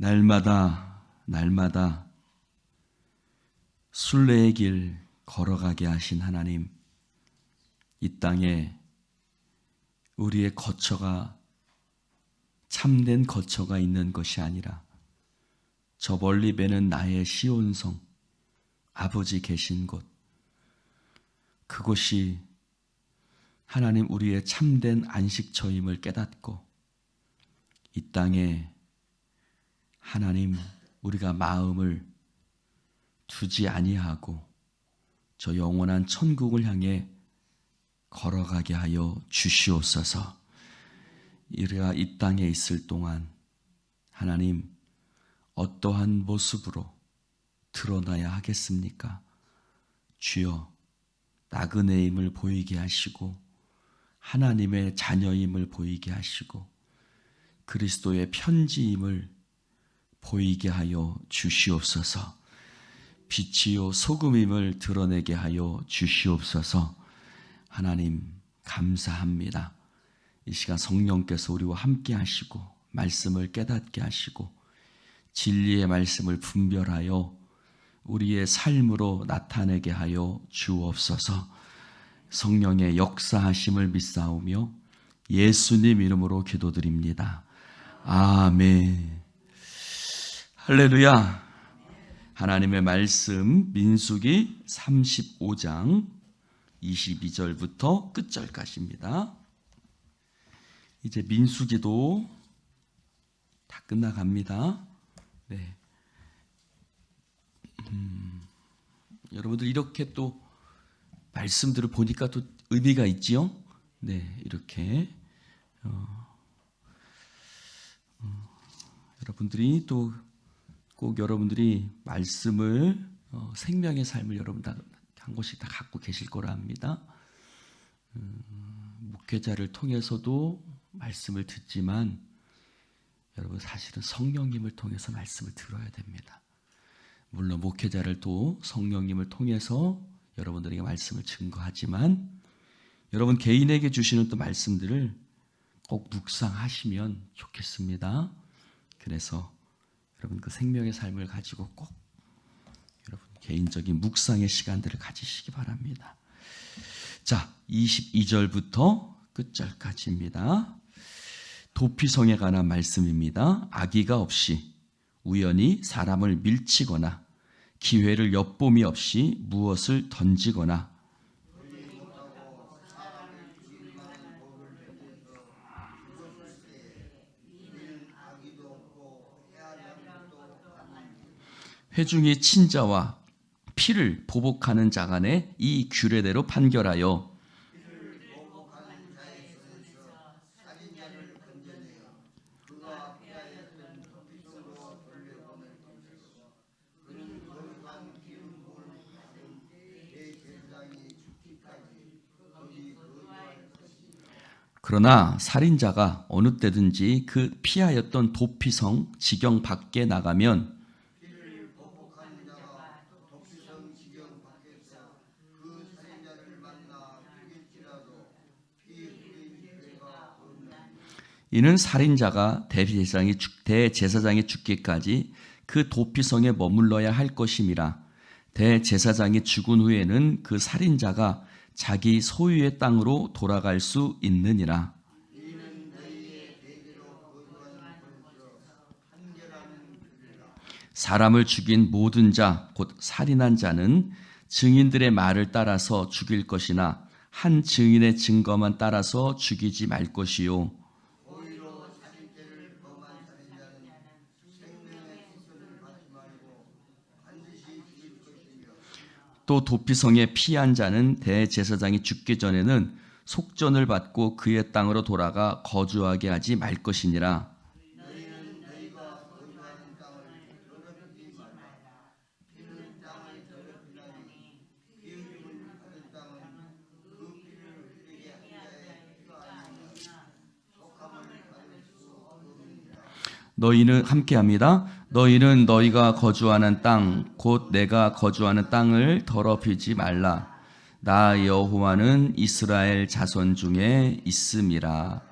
날마다 날마다 순례의 길 걸어가게 하신 하나님 이 땅에 우리의 거처가 참된 거처가 있는 것이 아니라 저 멀리 배는 나의 시온성 아버지 계신 곳 그곳이 하나님 우리의 참된 안식처임을 깨닫고 이 땅에 하나님 우리가 마음을 두지 아니하고 저 영원한 천국을 향해 걸어가게 하여 주시옵소서. 우리가 이 땅에 있을 동안 하나님 어떠한 모습으로 드러나야 하겠습니까? 주여 나그네임을 보이게 하시고 하나님의 자녀임을 보이게 하시고 그리스도의 편지임을 보이게 하여 주시옵소서. 빛이요 소금임을 드러내게 하여 주시옵소서. 하나님 감사합니다. 이 시간 성령께서 우리와 함께 하시고 말씀을 깨닫게 하시고 진리의 말씀을 분별하여 우리의 삶으로 나타내게 하여 주옵소서. 성령의 역사하심을 믿사오며 예수님 이름으로 기도드립니다. 아멘. 할렐루야. 하나님의 말씀 민수기 35장 22절부터 끝절까지입니다. 이제 민수기도 다 끝나갑니다. 네. 음, 여러분들 이렇게 또 말씀들을 보니까 또 의미가 있지요. 네, 이렇게 어, 어, 여러분들이 또 꼭 여러분들이 말씀을 어, 생명의 삶을 여러분 다 한 곳씩 다 갖고 계실 거라 합니다. 음, 목회자를 통해서도 말씀을 듣지만 여러분 사실은 성령님을 통해서 말씀을 들어야 됩니다. 물론 목회자를 또 성령님을 통해서 여러분들에게 말씀을 증거하지만 여러분 개인에게 주시는 또 말씀들을 꼭 묵상하시면 좋겠습니다. 그래서 여러분 그 생명의 삶을 가지고 꼭 여러분 개인적인 묵상의 시간들을 가지시기 바랍니다. 자, 22절부터 끝절까지입니다. 도피성에 관한 말씀입니다. 악의가 없이 우연히 사람을 밀치거나 기회를 엿봄이 없이 무엇을 던지거나 회중이 친자와 피를 보복하는 자 간에 이 규례대로 판결하여 그러나 살인자가 어느 때든지 그 피하였던 도피성 지경 밖에 나가면 이는 살인자가 대제사장이, 죽, 대제사장이 죽기까지 그 도피성에 머물러야 할 것임이라 대제사장이 죽은 후에는 그 살인자가 자기 소유의 땅으로 돌아갈 수 있느니라. 사람을 죽인 모든 자, 곧 살인한 자는 증인들의 말을 따라서 죽일 것이나 한 증인의 증거만 따라서 죽이지 말 것이요. 또 도피성에 피한 자는 대제사장이 죽기 전에는 속전을 받고 그의 땅으로 돌아가 거주하게 하지 말 것이니라. 너희는 함께합니다. 너희는 너희가 거주하는 땅, 곧 내가 거주하는 땅을 더럽히지 말라. 나 여호와는 이스라엘 자손 중에 있음이라.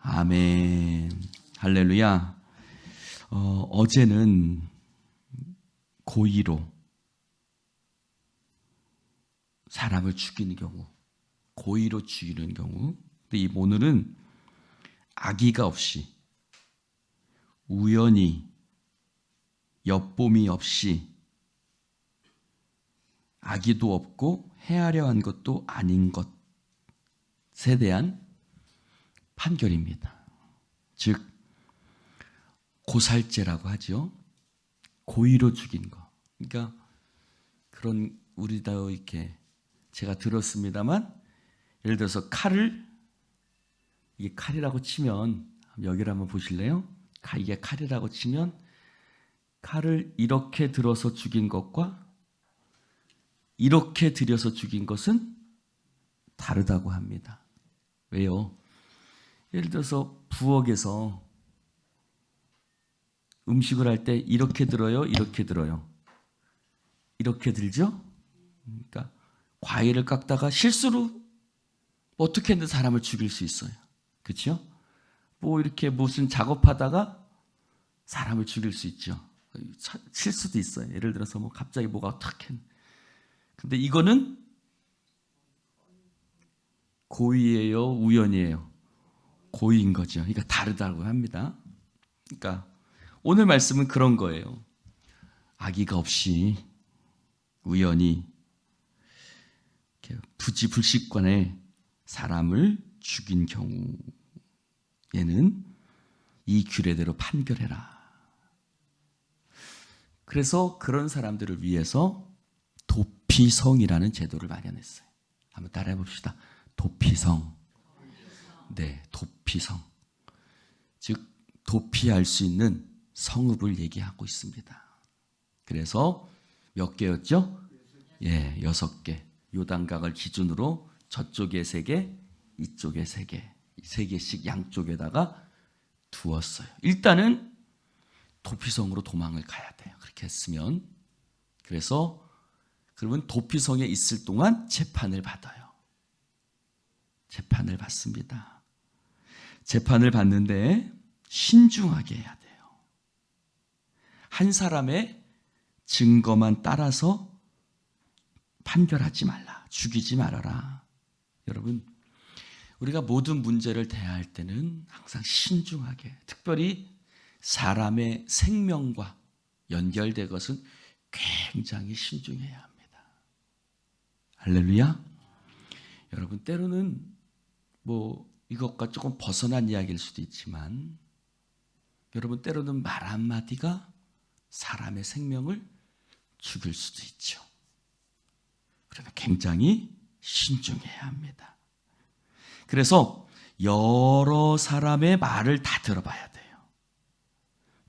아멘. 할렐루야. 어, 어제는 고의로 사람을 죽이는 경우, 고의로 죽이는 경우. 근데 이 오늘은 악의가 없이 우연히 엿봄이 없이 악의도 없고 헤아려 한 것도 아닌 것에 대한 판결입니다. 즉 고살죄라고 하죠. 고의로 죽인 거. 그러니까 그런 우리도 이렇게 제가 들었습니다만 예를 들어서 칼을 이게 칼이라고 치면 여기를 한번 보실래요? 칼- 이게 칼이라고 치면 칼을 이렇게 들어서 죽인 것과 이렇게 들여서 죽인 것은 다르다고 합니다. 왜요? 예를 들어서 부엌에서 음식을 할 때 이렇게 들어요, 이렇게 들어요. 이렇게 들죠? 그러니까 과일을 깎다가 실수로 어떻게 해도 사람을 죽일 수 있어요. 그렇죠? 뭐 이렇게 무슨 작업하다가 사람을 죽일 수 있죠. 차- 실수도 있어요. 예를 들어서 뭐 갑자기 뭐가 탁 했. 근데 이거는 고의예요, 우연이에요. 고의인 거죠. 그러니까 다르다고 합니다. 그러니까 오늘 말씀은 그런 거예요. 악의가 없이 우연히 부지불식관에 사람을 죽인 경우에는 이 규례대로 판결해라. 그래서 그런 사람들을 위해서 도피성이라는 제도를 마련했어요. 한번 따라해 봅시다. 도피성. 네, 도피성. 즉 도피할 수 있는 성읍을 얘기하고 있습니다. 그래서 몇 개였죠? 예, 여섯 개. 요단강을 기준으로 저쪽에 세 개, 이쪽에 세 개, 세 개씩 양쪽에다가 두었어요. 일단은 도피성으로 도망을 가야 돼요. 그렇게 했으면 그래서 그러면 도피성에 있을 동안 재판을 받아요. 재판을 받습니다. 재판을 받는데 신중하게 해야 돼요. 한 사람의 증거만 따라서 판결하지 말라. 죽이지 말아라. 여러분, 우리가 모든 문제를 대할 때는 항상 신중하게, 특별히 사람의 생명과 연결된 것은 굉장히 신중해야 합니다. 할렐루야. 여러분, 때로는 뭐 이것과 조금 벗어난 이야기일 수도 있지만, 여러분, 때로는 말 한마디가 사람의 생명을 죽일 수도 있죠. 그러나 굉장히 신중해야 합니다. 그래서 여러 사람의 말을 다 들어봐야.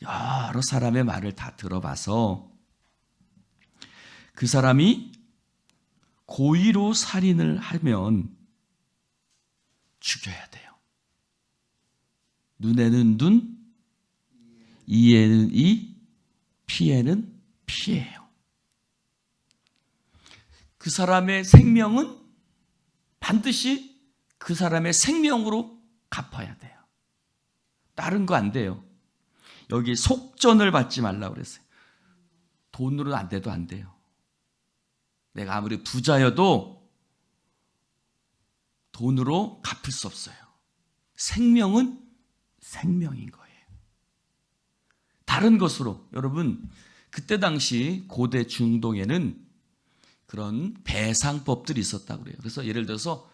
여러 사람의 말을 다 들어봐서 그 사람이 고의로 살인을 하면 죽여야 돼요. 눈에는 눈, 이에는 이, 피에는 피예요. 그 사람의 생명은 반드시 그 사람의 생명으로 갚아야 돼요. 다른 거 안 돼요. 여기 속전을 받지 말라 그랬어요. 돈으로 안 돼도 안 돼요. 내가 아무리 부자여도 돈으로 갚을 수 없어요. 생명은 생명인 거예요. 다른 것으로 여러분 그때 당시 고대 중동에는 그런 배상법들이 있었다고 그래요. 그래서 예를 들어서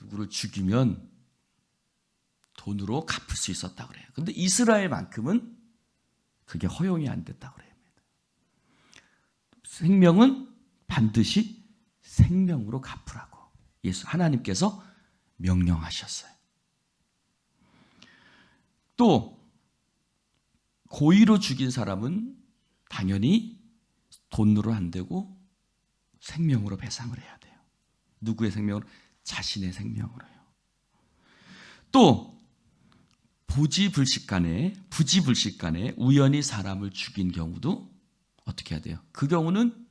누구를 죽이면 돈으로 갚을 수 있었다고 그래요. 근데 이스라엘만큼은 그게 허용이 안 됐다고 그래요. 생명은 반드시 생명으로 갚으라고 예수 하나님께서 명령하셨어요. 또 고의로 죽인 사람은 당연히 돈으로 안 되고 생명으로 배상을 해야 돼요. 누구의 생명으로? 자신의 생명으로요. 또 부지불식간에 부지불식간에 우연히 사람을 죽인 경우도 어떻게 해야 돼요? 그 경우는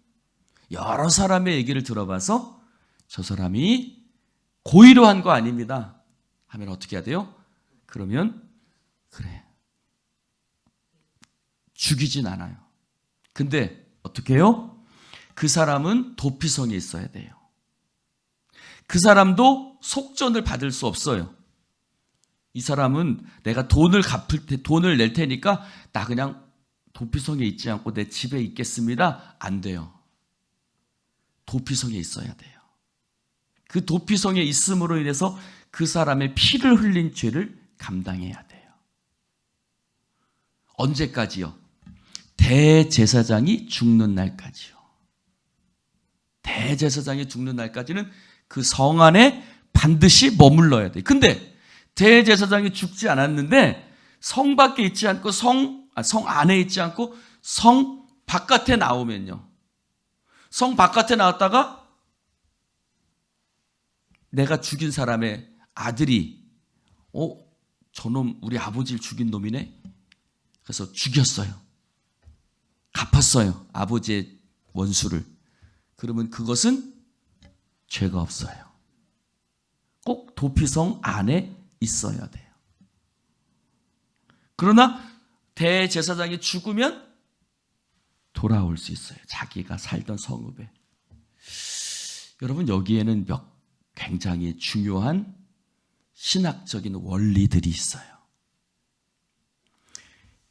여러 사람의 얘기를 들어봐서 저 사람이 고의로 한 거 아닙니다. 하면 어떻게 해야 돼요? 그러면 그래 죽이진 않아요. 근데 어떻게 해요? 그 사람은 도피성에 있어야 돼요. 그 사람도 속전을 받을 수 없어요. 이 사람은 내가 돈을 갚을 테, 돈을 낼 테니까 나 그냥 도피성에 있지 않고 내 집에 있겠습니다. 안 돼요. 도피성에 있어야 돼요. 그 도피성에 있음으로 인해서 그 사람의 피를 흘린 죄를 감당해야 돼요. 언제까지요? 대제사장이 죽는 날까지요. 대제사장이 죽는 날까지는 그 성 안에 반드시 머물러야 돼. 근데 대제사장이 죽지 않았는데 성 밖에 있지 않고 성, 아, 성 안에 있지 않고 성 바깥에 나오면요. 성 바깥에 나왔다가 내가 죽인 사람의 아들이 어 저놈 우리 아버지를 죽인 놈이네. 그래서 죽였어요. 갚았어요. 아버지의 원수를. 그러면 그것은 죄가 없어요. 꼭 도피성 안에 있어야 돼요. 그러나 대제사장이 죽으면 돌아올 수 있어요. 자기가 살던 성읍에. 여러분 여기에는 몇 굉장히 중요한 신학적인 원리들이 있어요.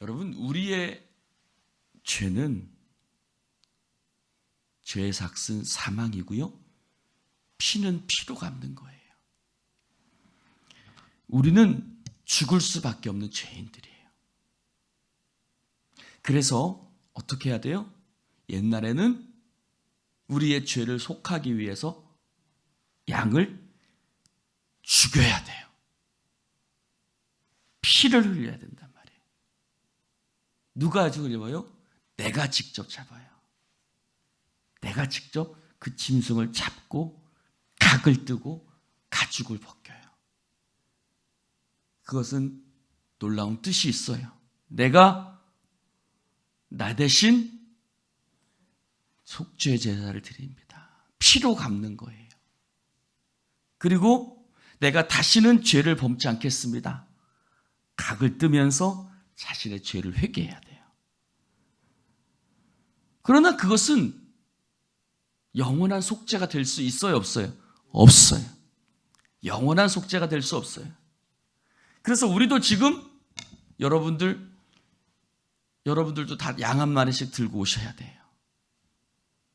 여러분 우리의 죄는 죄의 삭은 사망이고요. 피는 피로 갚는 거예요. 우리는 죽을 수밖에 없는 죄인들이에요. 그래서 어떻게 해야 돼요? 옛날에는 우리의 죄를 속하기 위해서 양을 죽여야 돼요. 피를 흘려야 된단 말이에요. 누가 죽으려요? 내가 직접 잡아요. 내가 직접 그 짐승을 잡고 각을 뜨고 가죽을 벗겨요. 그것은 놀라운 뜻이 있어요. 내가 나 대신 속죄 제사를 드립니다. 피로 갚는 거예요. 그리고 내가 다시는 죄를 범치 않겠습니다. 각을 뜨면서 자신의 죄를 회개해야 돼요. 그러나 그것은 영원한 속죄가 될 수 있어요, 없어요? 없어요. 영원한 속죄가 될 수 없어요. 그래서 우리도 지금 여러분들 여러분들도 다 양 한 마리씩 들고 오셔야 돼요.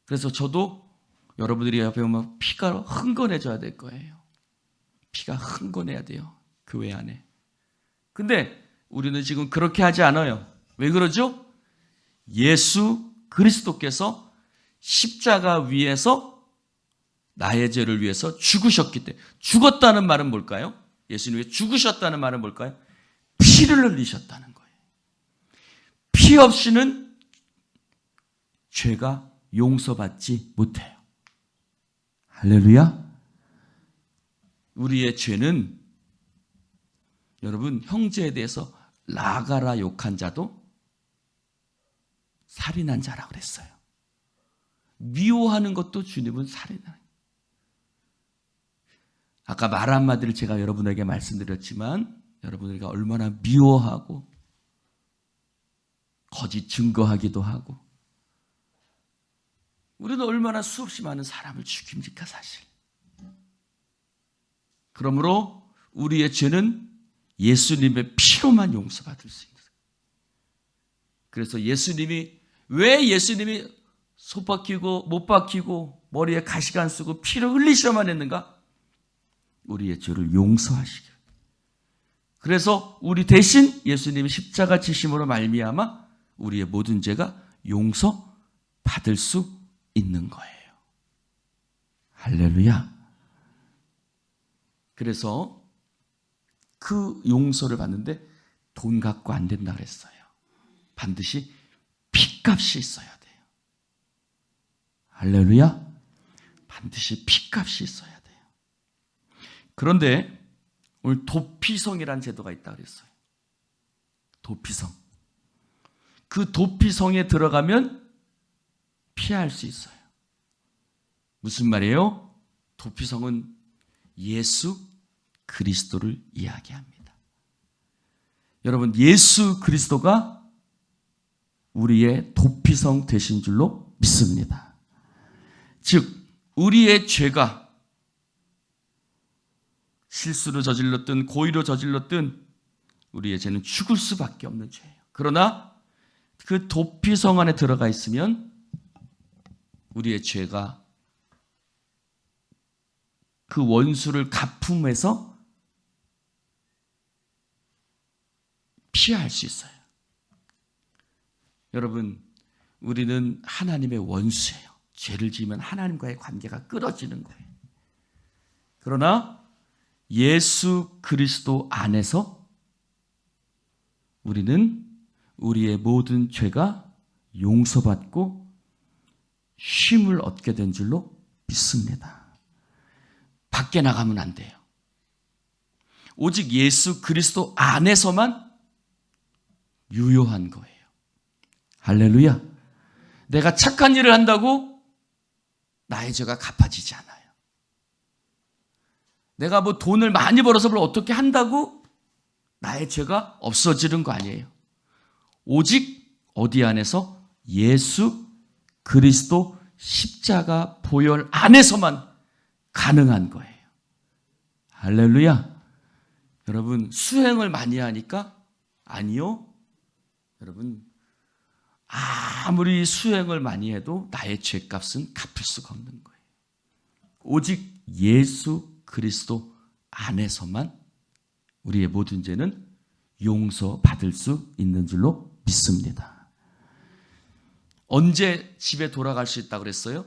그래서 저도 여러분들이 옆에 오면 피가 흥건해져야 될 거예요. 피가 흥건해야 돼요. 교회 안에. 근데 우리는 지금 그렇게 하지 않아요. 왜 그러죠? 예수 그리스도께서 십자가 위에서 나의 죄를 위해서 죽으셨기 때문에 죽었다는 말은 뭘까요? 예수님이 죽으셨다는 말은 뭘까요? 피를 흘리셨다는 거예요. 피 없이는 죄가 용서받지 못해요. 할렐루야. 우리의 죄는 여러분 형제에 대해서 라가라 욕한 자도 살인한 자라 그랬어요. 미워하는 것도 주님은 살인한. 아까 말 한마디를 제가 여러분에게 말씀드렸지만 여러분에게 얼마나 미워하고 거짓 증거하기도 하고 우리는 얼마나 수없이 많은 사람을 죽입니까 사실. 그러므로 우리의 죄는 예수님의 피로만 용서받을 수 있는. 그래서 예수님이 왜 예수님이 소 박히고 못 박히고 머리에 가시관 쓰고 피를 흘리셔만 했는가? 우리의 죄를 용서하시길. 그래서 우리 대신 예수님이 십자가 지심으로 말미암아 우리의 모든 죄가 용서 받을 수 있는 거예요. 할렐루야. 그래서 그 용서를 받는데 돈 갖고 안 된다 그랬어요. 반드시 피값이 있어야 돼요. 할렐루야. 반드시 피값이 있어야. 그런데 오늘 도피성이라는 제도가 있다 그랬어요. 도피성. 그 도피성에 들어가면 피할 수 있어요. 무슨 말이에요? 도피성은 예수 그리스도를 이야기합니다. 여러분, 예수 그리스도가 우리의 도피성 되신 줄로 믿습니다. 즉, 우리의 죄가 실수로 저질렀든 고의로 저질렀든 우리의 죄는 죽을 수밖에 없는 죄예요. 그러나 그 도피성 안에 들어가 있으면 우리의 죄가 그 원수를 갚음에서 피할 수 있어요. 여러분, 우리는 하나님의 원수예요. 죄를 지으면 하나님과의 관계가 끊어지는 거예요. 그러나 예수 그리스도 안에서 우리는 우리의 모든 죄가 용서받고 쉼을 얻게 된 줄로 믿습니다. 밖에 나가면 안 돼요. 오직 예수 그리스도 안에서만 유효한 거예요. 할렐루야. 내가 착한 일을 한다고 나의 죄가 갚아지지 않아요. 내가 뭐 돈을 많이 벌어서 뭘 어떻게 한다고 나의 죄가 없어지는 거 아니에요. 오직 어디 안에서 예수 그리스도 십자가 보혈 안에서만 가능한 거예요. 할렐루야. 여러분, 수행을 많이 하니까? 아니요. 여러분, 아무리 수행을 많이 해도 나의 죄값은 갚을 수가 없는 거예요. 오직 예수 그리스도 안에서만 우리의 모든 죄는 용서받을 수 있는 줄로 믿습니다. 언제 집에 돌아갈 수 있다고 그랬어요?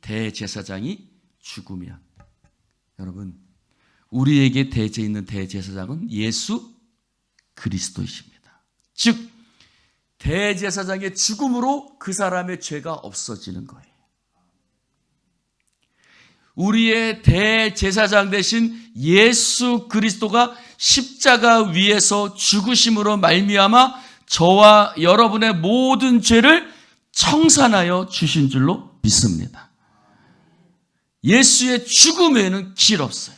대제사장이 죽으면. 여러분, 우리에게 대제 있는 대제사장은 예수 그리스도이십니다. 즉, 대제사장의 죽음으로 그 사람의 죄가 없어지는 거예요. 우리의 대제사장 대신 예수 그리스도가 십자가 위에서 죽으심으로 말미암아 저와 여러분의 모든 죄를 청산하여 주신 줄로 믿습니다. 예수의 죽음에는 길 없어요.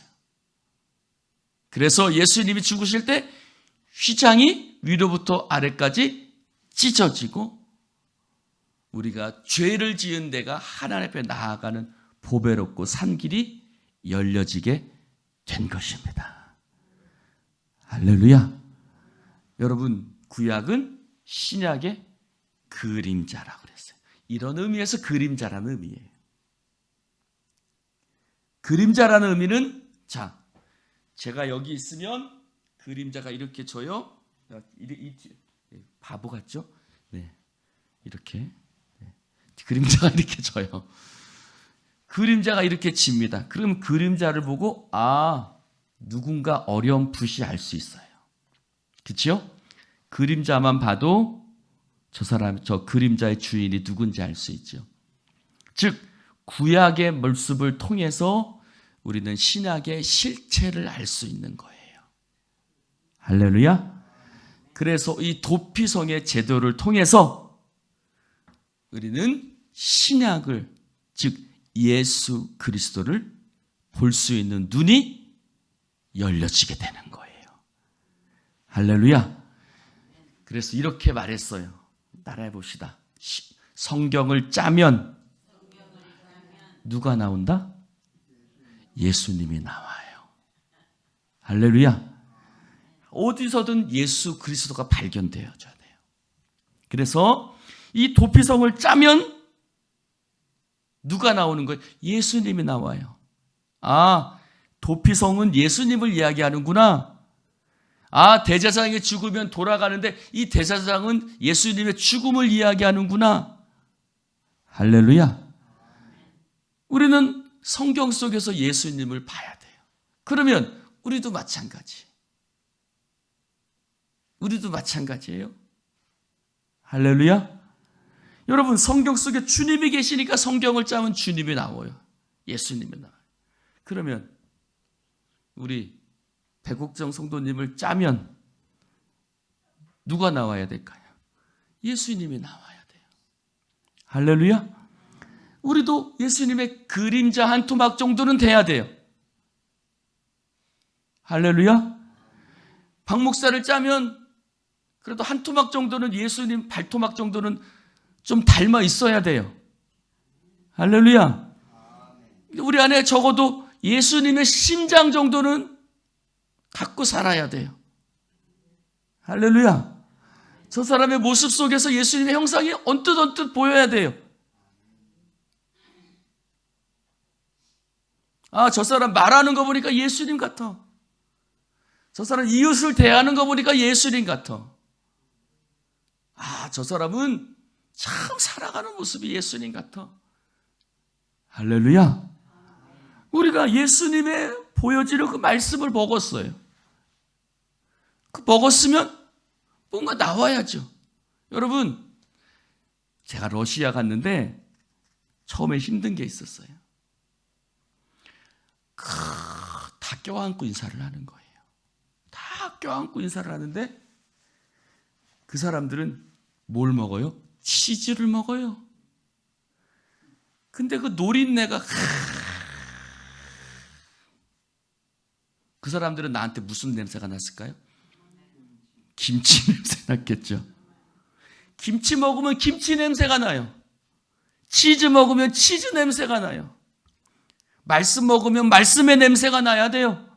그래서 예수님이 죽으실 때 휘장이 위로부터 아래까지 찢어지고 우리가 죄를 지은 데가 하나님 앞에 나아가는 보배롭고 산 길이 열려지게 된 것입니다. 할렐루야. 여러분, 구약은 신약의 그림자라고 그랬어요. 이런 의미에서 그림자라는 의미예요. 그림자라는 의미는 자, 제가 여기 있으면 그림자가 이렇게 줘요. 바보 같죠? 네. 이렇게. 네. 그림자가 이렇게 져요. 그림자가 이렇게 집니다. 그럼 그림자를 보고 아 누군가 어렴풋이 알 수 있어요. 그렇죠? 그림자만 봐도 저 사람 저 그림자의 주인이 누군지 알 수 있죠. 즉 구약의 몰습을 통해서 우리는 신약의 실체를 알 수 있는 거예요. 할렐루야. 그래서 이 도피성의 제도를 통해서 우리는 신약을 즉 예수 그리스도를 볼 수 있는 눈이 열려지게 되는 거예요. 할렐루야. 그래서 이렇게 말했어요. 따라해 봅시다. 성경을 짜면 누가 나온다? 예수님이 나와요. 할렐루야. 어디서든 예수 그리스도가 발견되어져야 돼요. 그래서 이 도피성을 짜면 누가 나오는 거예요? 예수님이 나와요. 아, 도피성은 예수님을 이야기하는구나. 아, 대제사장이 죽으면 돌아가는데 이 대제사장은 예수님의 죽음을 이야기하는구나. 할렐루야. 우리는 성경 속에서 예수님을 봐야 돼요. 그러면 우리도 마찬가지. 우리도 마찬가지예요. 할렐루야. 여러분 성경 속에 주님이 계시니까 성경을 짜면 주님이 나와요. 예수님이 나와요. 그러면 우리 백옥정 성도님을 짜면 누가 나와야 될까요? 예수님이 나와야 돼요. 할렐루야. 우리도 예수님의 그림자 한 토막 정도는 돼야 돼요. 할렐루야. 박 목사를 짜면 그래도 한 토막 정도는 예수님 발토막 정도는 좀 닮아 있어야 돼요. 할렐루야. 우리 안에 적어도 예수님의 심장 정도는 갖고 살아야 돼요. 할렐루야. 저 사람의 모습 속에서 예수님의 형상이 언뜻 언뜻 보여야 돼요. 아, 저 사람 말하는 거 보니까 예수님 같아. 저 사람 이웃을 대하는 거 보니까 예수님 같아. 아, 저 사람은 참 살아가는 모습이 예수님 같아. 할렐루야. 우리가 예수님의 보여지는 그 말씀을 먹었어요. 그 먹었으면 뭔가 나와야죠. 여러분, 제가 러시아 갔는데 처음에 힘든 게 있었어요. 크, 다 껴안고 인사를 하는 거예요. 다 껴안고 인사를 하는데 그 사람들은 뭘 먹어요? 치즈를 먹어요. 근데 그 노린내가 그 사람들은 나한테 무슨 냄새가 났을까요? 김치 냄새 났겠죠. 김치 먹으면 김치 냄새가 나요. 치즈 먹으면 치즈 냄새가 나요. 말씀 먹으면 말씀의 냄새가 나야 돼요.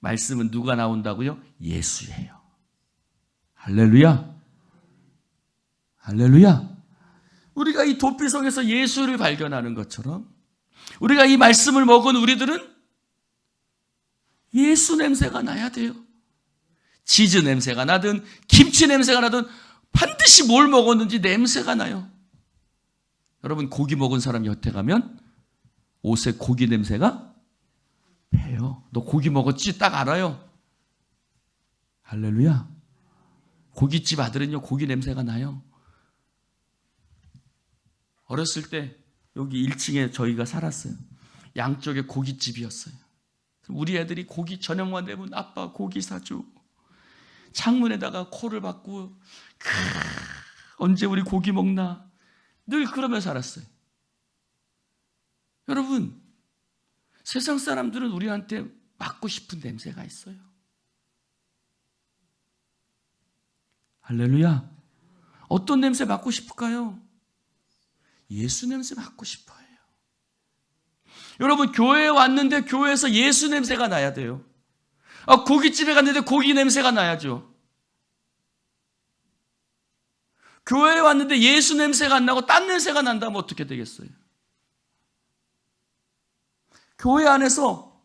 말씀은 누가 나온다고요? 예수예요. 할렐루야. 할렐루야. 우리가 이 도피성에서 예수를 발견하는 것처럼 우리가 이 말씀을 먹은 우리들은 예수 냄새가 나야 돼요. 치즈 냄새가 나든 김치 냄새가 나든 반드시 뭘 먹었는지 냄새가 나요. 여러분 고기 먹은 사람 여태 가면 옷에 고기 냄새가 배요. 너 고기 먹었지? 딱 알아요. 할렐루야. 고깃집 아들은요 고기 냄새가 나요. 어렸을 때 여기 1층에 저희가 살았어요. 양쪽에 고깃집이었어요. 우리 애들이 고기 저녁만 되면 아빠 고기 사줘. 창문에다가 코를 박고 크, 언제 우리 고기 먹나 늘 그러며 살았어요. 여러분 세상 사람들은 우리한테 맡고 싶은 냄새가 있어요. 할렐루야. 어떤 냄새 맡고 싶을까요? 예수 냄새 맡고 싶어요. 여러분 교회에 왔는데 교회에서 예수 냄새가 나야 돼요. 아, 고깃집에 갔는데 고기 냄새가 나야죠. 교회에 왔는데 예수 냄새가 안 나고 딴 냄새가 난다면 어떻게 되겠어요? 교회 안에서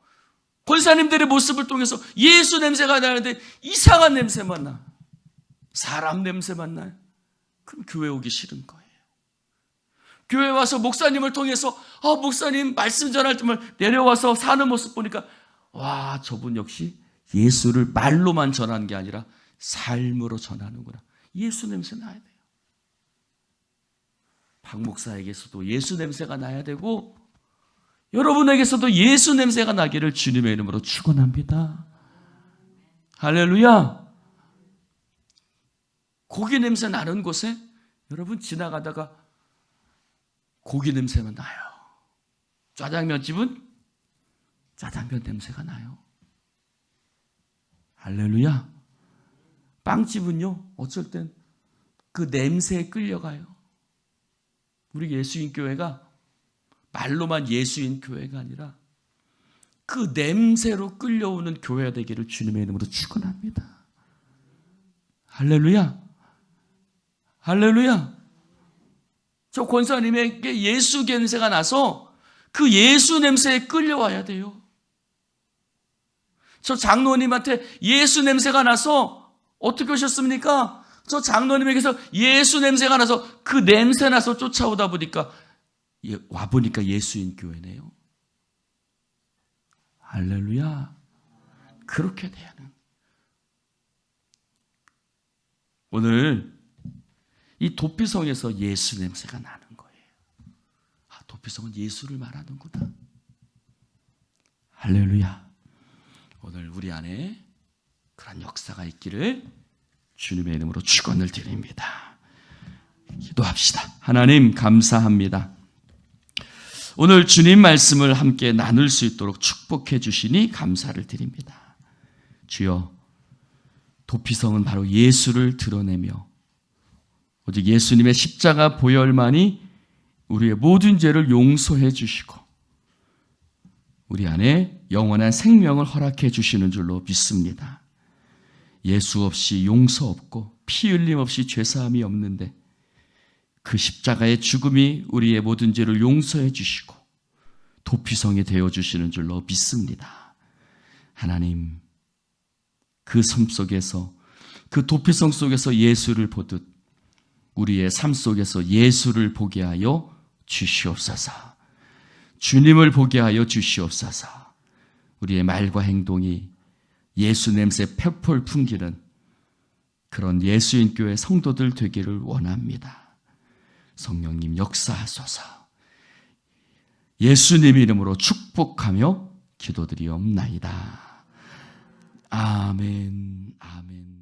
권사님들의 모습을 통해서 예수 냄새가 나는데 이상한 냄새만 나. 사람 냄새만 나요. 그럼 교회 오기 싫은 거예요. 교회 와서 목사님을 통해서 아 목사님 말씀 전할 때만 내려와서 사는 모습 보니까 와 저분 역시 예수를 말로만 전하는 게 아니라 삶으로 전하는구나. 예수 냄새 나야 돼요. 박 목사에게서도 예수 냄새가 나야 되고 여러분에게서도 예수 냄새가 나기를 주님의 이름으로 축원합니다. 할렐루야. 고기 냄새 나는 곳에 여러분 지나가다가 고기 냄새만 나요. 짜장면 집은 짜장면 냄새가 나요. 할렐루야. 빵집은요, 어쩔 땐 그 냄새에 끌려가요. 우리 예수인 교회가 말로만 예수인 교회가 아니라 그 냄새로 끌려오는 교회가 되기를 주님의 이름으로 축원합니다. 할렐루야. 할렐루야. 저 권사님에게 예수 냄새가 나서 그 예수 냄새에 끌려와야 돼요. 저 장로님한테 예수 냄새가 나서 어떻게 오셨습니까? 저 장로님에게서 예수 냄새가 나서 그 냄새 나서 쫓아오다 보니까 와 보니까 예수인 교회네요. 할렐루야. 그렇게 돼야 하는. 오늘 이 도피성에서 예수 냄새가 나는 거예요. 아, 도피성은 예수를 말하는구나. 할렐루야. 오늘 우리 안에 그런 역사가 있기를 주님의 이름으로 축원을 드립니다. 기도합시다. 하나님 감사합니다. 오늘 주님 말씀을 함께 나눌 수 있도록 축복해 주시니 감사를 드립니다. 주여 도피성은 바로 예수를 드러내며 오직 예수님의 십자가 보혈만이 우리의 모든 죄를 용서해 주시고 우리 안에 영원한 생명을 허락해 주시는 줄로 믿습니다. 예수 없이 용서 없고 피 흘림 없이 죄사함이 없는데 그 십자가의 죽음이 우리의 모든 죄를 용서해 주시고 도피성이 되어 주시는 줄로 믿습니다. 하나님 그 섬 속에서 그 도피성 속에서 예수를 보듯 우리의 삶 속에서 예수를 보게 하여 주시옵소서. 주님을 보게 하여 주시옵소서. 우리의 말과 행동이 예수 냄새 펄펄 풍기는 그런 예수인 교회 성도들 되기를 원합니다. 성령님 역사하소서. 예수님 이름으로 축복하며 기도드리옵나이다. 아멘. 아멘.